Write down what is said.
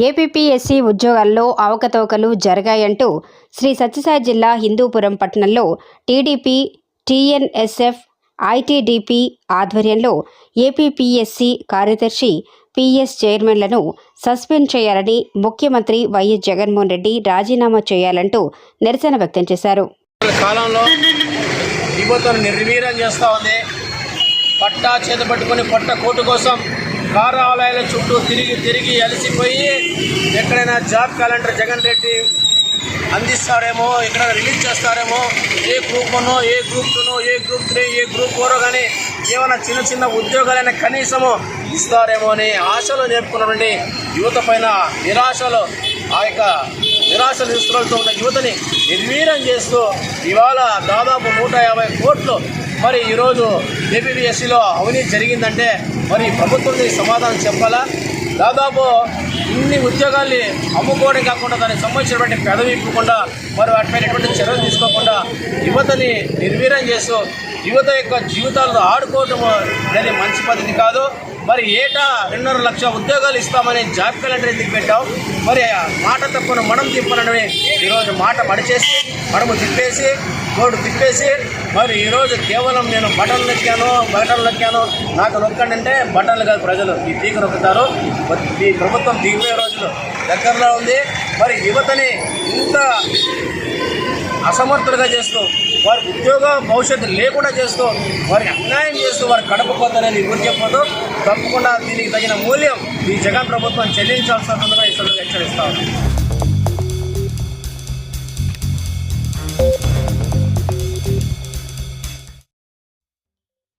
APSC ఉద్యోగాల్లో అవకతవకలు జరిగాయంటూ శ్రీ సత్యసాయి జిల్లా హిందూపురం పట్టణంలో టీడీపీ టీఎన్ఎస్ఎఫ్ ఐటీడీపీ ఆధ్వర్యంలో ఏపీపీఎస్సీ కార్యదర్శి పీఎస్ చైర్మన్లను సస్పెండ్ చేయాలని ముఖ్యమంత్రి వైఎస్ జగన్మోహన్ రెడ్డి రాజీనామా చేయాలంటూ నిరసన వ్యక్తం చేశారు. కాలంలో నిర్వీర్యం చేస్తూ ఉంది. పట్టా చేత పట్టుకుని పట్ట కోటు కోసం కార్యాలయాల చుట్టూ తిరిగి తిరిగి అలసిపోయి ఎక్కడైనా జాబ్ క్యాలెండర్ జగన్ రెడ్డి అందిస్తాడేమో ఎక్కడ రిలీజ్ చేస్తారేమో ఏ గ్రూప్ వన్నో ఏ గ్రూప్ టూనో ఏ గ్రూప్ త్రీ ఏ గ్రూప్ ఫోరో కానీ ఏమైనా చిన్న చిన్న ఉద్యోగాలైనా కనీసము ఇస్తారేమో అని ఆశలు నేర్పుకున్నటువంటి యువత పైన నిరాశలు ఆ యొక్క నిరాశ నిస్త్రాలతో ఉన్న యువతని నిర్వీర్యం చేస్తూ ఇవాళ దాదాపు నూట యాభై కోట్లు మరి ఈరోజు ఏపీఎస్సీలో అవినీతి జరిగిందంటే మరి ప్రభుత్వం సమాధానం చెప్పాలా? దాదాపు ఇన్ని ఉద్యోగాల్ని అమ్ముకోవడం కాకుండా దానికి సంబంధించినటువంటి పెదవి ఇవ్వకుండా మరి వాటిపైన ఎటువంటి చర్యలు తీసుకోకుండా యువతని నిర్వీర్యం చేస్తూ యువత యొక్క జీవితాలతో ఆడుకోవటం అనేది మంచి పద్ధతి కాదు. మరి ఏటా రెండున్నర లక్ష ఉద్యోగాలు ఇస్తామని జాబ్ క్యాలెండర్ ఎందుకు పెట్టాం మరి మాట తప్పున మనం తిప్పనని ఈరోజు మాట మడిచేసి మనము తిప్పేసి కోడు తిప్పేసి మరి ఈరోజు కేవలం నేను బటన్లు ఎక్కాను బటన్లు ఎక్కాను నాకు నొక్కండి అంటే బటన్లు కాదు ప్రజలు. ఈ తీగ నొక్కుతారు. ఈ ప్రభుత్వం దిగిపోయే రోజులు దగ్గరలో ఉంది. మరి యువతని ఇంత అసమర్థులుగా చేస్తూ వారికి ఉద్యోగ భవిష్యత్తు లేకుండా చేస్తూ వారికి అన్యాయం చేస్తూ వారి కడపపోతానని గురి చెప్పదు తప్పకుండా దీనికి తగిన మూల్యం ఈ జగన్ ప్రభుత్వం చెల్లించాల్సి ఉంటుందని ఈ సందర్భంగా హెచ్చరిస్తా ఉన్నాను.